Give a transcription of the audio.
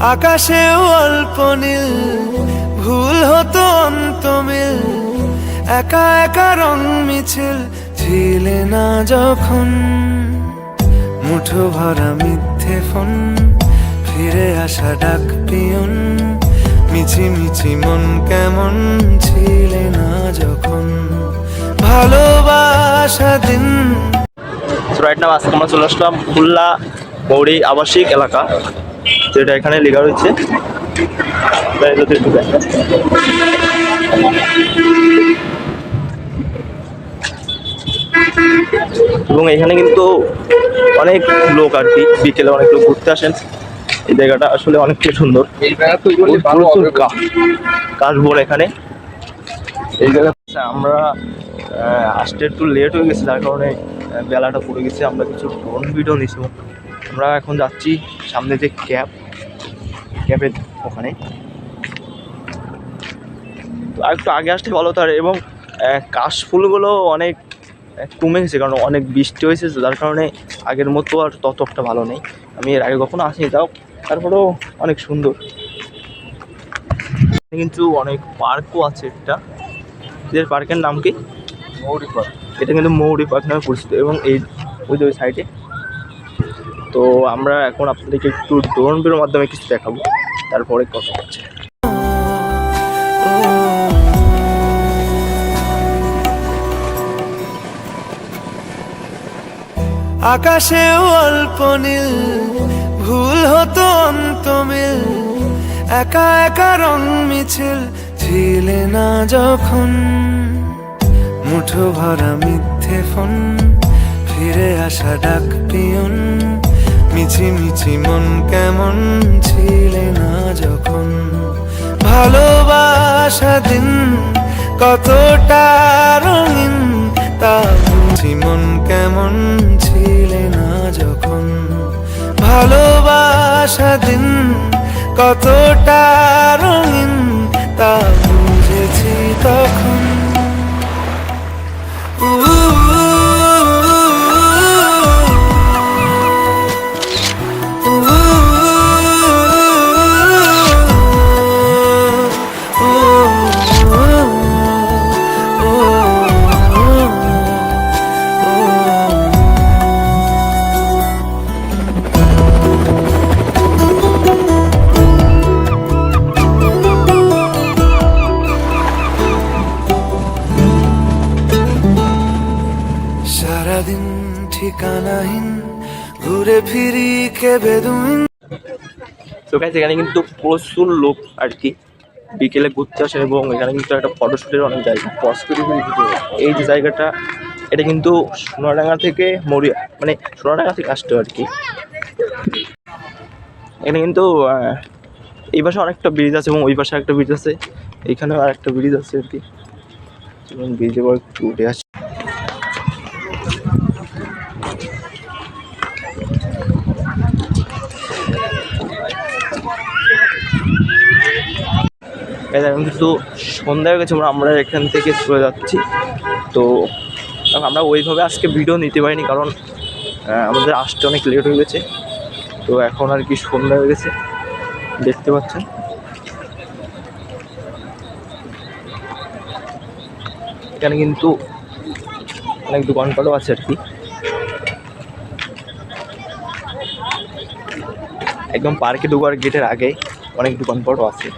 আকাশেও অল্প নীল, ভুল হতো অন্তমিল। একা একা রং মিছিল, ছিলে না যখন। মুঠো ভরা মিথ্যে ফোন, ফিরে আসা ডাক পিয়ন। মিছি মিছি মন কেমন, ছিলে না যখন। ভালোবাসা দিন। রাইট নাও আজকে আমরা চলে আসলাম খুলনা, মৌরি আবাসিক এলাকা। যেটা এখানে লেখা রয়েছে। যদি একটু দেখেন। এবং এখানে কিন্তু অনেক লোক আর কি বিকেলে অনেক লোক ঘুরতে আসেন। এই জায়গাটা আসলে অনেকটাই সুন্দর। প্রচুর কা- কাশবন এখানে। এই জায়গা আমরা আহ, আসতে একটু লেট হয়ে গেছে যার কারণে বেলাটা পড়ে গেছে। আমরা কিছু ড্রোন ভিডিও নিয়েছি আমরা এখন যাচ্ছি সামনে যে ক্যাব ক্যাবের ওখানে। তো আর একটু আগে আসতে ভালো তার এবং কাশফুলগুলো অনেক কমে গেছে কারণ অনেক বৃষ্টি হয়েছে যার কারণে আগের মতো আর তত একটা ভালো নেই। আমি এর আগে কখনো আসিনি তাও তারপরেও অনেক সুন্দর। এখানে কিন্তু অনেক পার্কও আছে একটা। এদের পার্কের নাম কি? মৌরি পার্ক। এটা কিন্তু মৌরি পার্ক নামে পরিচিত এবং এই ওই যে ওই সাইডে। তো আমরা এখন আপনাদেরকে একটু ড্রোন ভিডিওর মাধ্যমে কিছু দেখাবো। তারপরে কথা হচ্ছে আকাশেও অল্প নীল, ভুল হতো অন্তমিল। একা একা রং মিছিল, ছিলে না যখন। মুঠো ভরা মিথ্যে ফোন, ফিরে আসা ডাক পিয়ন। মিছি মিছি মন কেমন ছিলে না যখন? ভালোবাসা দিন কতটা রঙিন, তা বুঝি মন কেমন ছিলে না যখন? ভালোবাসা দিন কতটা ঠিকানাহীন, ঘুরে ফিরি দুদিন তো গাইজ এখানে কিন্তু প্রচুর লোক আর কি। বিকেলে ঘুরতে আসে এবং এখানে কিন্তু একটা ফটোশ্যুটের অনেক জায়গা। এই যে জায়গাটা, এটা কিন্তু সোনাডাঙ্গা থেকে মরিয়া মানে সোনাডাঙ্গা থেকে আসতে আর কি। এখানে কিন্তু এই পাশে অনেকটা ব্রিজ আছে এবং ওই পাশে একটা ব্রিজ আছে। এইখানেও আর একটা ব্রিজ আছে আর কি। ব্রিজে একটু উঠে আসি। এই দেখুন কিন্তু সন্ধ্যা হয়ে গেছে, আমরা এখান থেকে চলে যাচ্ছি। তো এখন আমরা ওইভাবে আজকে ভিডিও নিতে পারিনি, কারণ আমাদের আসতে অনেক লেট হয়ে গেছে। তো এখন আর কি সন্ধ্যা হয়ে গেছে, দেখতে পাচ্ছেন। এখানে কিন্তু অনেক দোকানপাটও আছে আর কি। একদম পার্কে ঢোকার গেটের আগে অনেক দোকানপাটও আছে।